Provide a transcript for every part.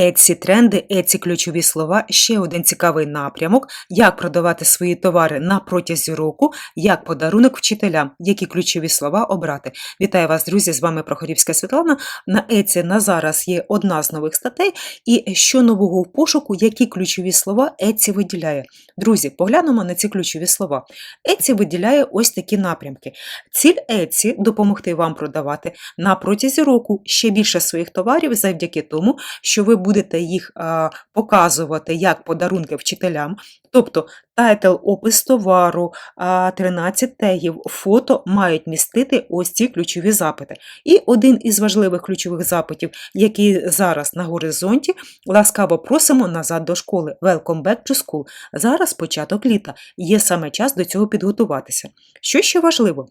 Еці тренди, еці ключові слова ще один цікавий напрямок, як продавати свої товари на протязі року, як подарунок вчителям, які ключові слова обрати. Вітаю вас, друзі! З вами Прохорівська Світлана. На Еці на зараз є одна з нових статей. І що нового в пошуку, які ключові слова Еці виділяє. Друзі, поглянемо на ці ключові слова. Еці виділяє ось такі напрямки. Ціль Еці допомогти вам продавати на протязі року ще більше своїх товарів завдяки тому, що ви їх а, показувати як подарунки вчителям, тобто тайтл, опис товару, а, 13 тегів, фото мають містити ось ці ключові запити. І один із важливих ключових запитів, який зараз на горизонті, ласкаво просимо назад до школи. Welcome back to school. Зараз початок літа. Є саме час до цього підготуватися. Що ще важливо?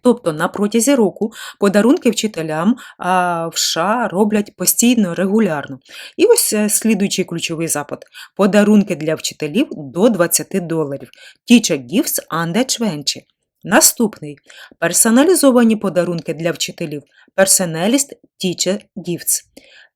Тобто на протязі року подарунки вчителям в США роблять постійно, регулярно. І ось е, слідуючий ключовий запит. Подарунки для вчителів до 20 доларів. Teacher gifts under 20. Наступний. Персоналізовані подарунки для вчителів. Personalist Teacher Gifts.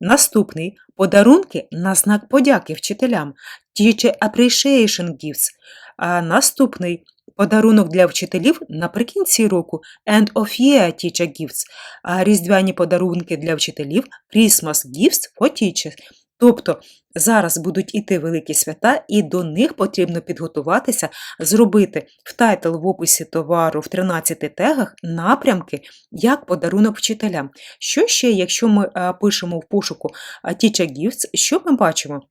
Наступний. Подарунки на знак подяки вчителям. Teacher Appreciation Gifts. А наступний. Подарунок для вчителів наприкінці року End of Year Teacher Gifts, а різдвяні подарунки для вчителів Christmas Gifts for Teachers. Тобто зараз будуть іти великі свята, і до них потрібно підготуватися, зробити в тайтл в описі товару в 13 тегах напрямки як подарунок вчителям. Що ще, якщо ми пишемо в пошуку Teacher Gifts, що ми бачимо?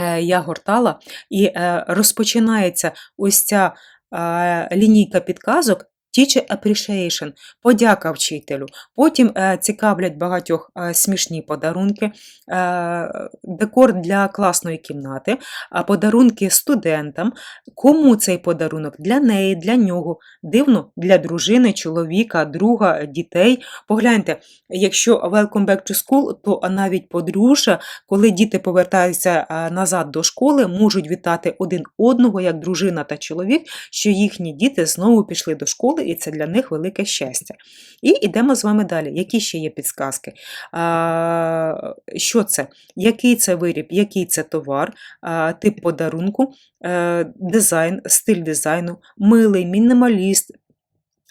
Е, Я гортала і е, розпочинається ось ця лінійка підказок Teacher Appreciation, подяка вчителю. Потім е, цікавлять багатьох е, смішні подарунки, е, декор для класної кімнати, подарунки студентам. Кому цей подарунок? Для неї, для нього. Дивно, для дружини, чоловіка, друга, дітей. Погляньте, якщо Welcome back to school, то навіть подружжя, коли діти повертаються назад до школи, можуть вітати один одного, як дружина та чоловік, що їхні діти знову пішли до школи, і це для них велике щастя. І йдемо з вами далі. Які ще є підсказки? Що це? Який це виріб, який це товар, тип подарунку, е, дизайн, стиль дизайну, милий, мінімаліст.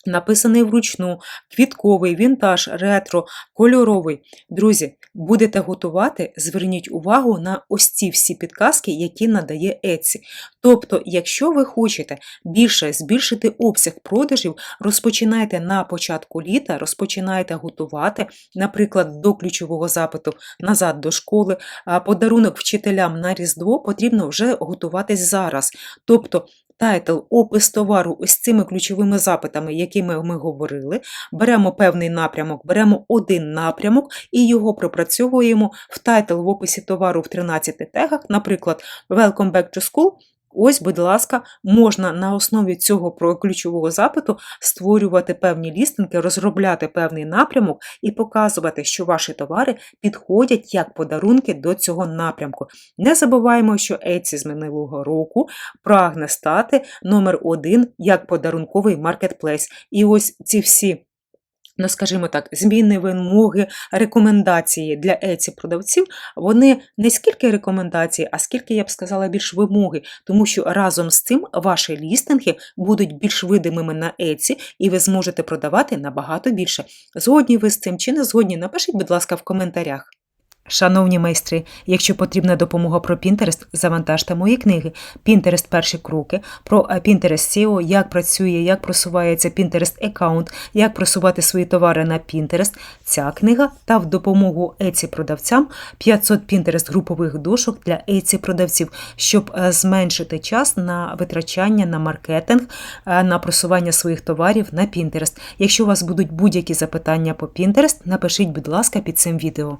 Написаний вручну, квітковий, вінтаж, ретро, кольоровий. Друзі, будете готувати, зверніть увагу на ось ці всі підказки, які надає Etsy. Тобто, якщо ви хочете більше збільшити обсяг продажів, розпочинайте на початку літа, розпочинайте готувати, наприклад, до ключового запиту назад до школи, подарунок вчителям на Різдво потрібно вже готуватись зараз. Тобто, Тайтл, опис товару ось цими ключовими запитами, якими ми говорили, беремо певний напрямок, беремо один напрямок і його пропрацьовуємо в тайтл в описі товару в 13 тегах, наприклад, Welcome back to school. Ось, будь ласка, можна на основі цього ключового запиту створювати певні лістинги, розробляти певний напрямок і показувати, що ваші товари підходять як подарунки до цього напрямку. Не забуваємо, що Etsy з минулого року прагне стати номер один як подарунковий маркетплейс. І ось ці всі. Ну, скажімо так, зміни вимоги, рекомендації для еці продавців, вони не скільки рекомендації, а скільки, я б сказала, більш вимоги, тому що разом з цим ваші лістинги будуть більш видимими на еці, і ви зможете продавати набагато більше. Згодні ви з цим чи не згодні, напишіть, будь ласка, в коментарях. Шановні майстри, якщо потрібна допомога про Pinterest, завантажте мої книги Pinterest перші кроки, про Pinterest SEO, як працює, як просувається Pinterest аккаунт, як просувати свої товари на Pinterest. Ця книга та в допомогу Etsy продавцям 500 Pinterest групових дошок для Etsy продавців, щоб е, зменшити час на витрачання на маркетинг, е, на просування своїх товарів на Pinterest. Якщо у вас будуть будь-які запитання по Pinterest, напишіть, будь ласка, під цим відео.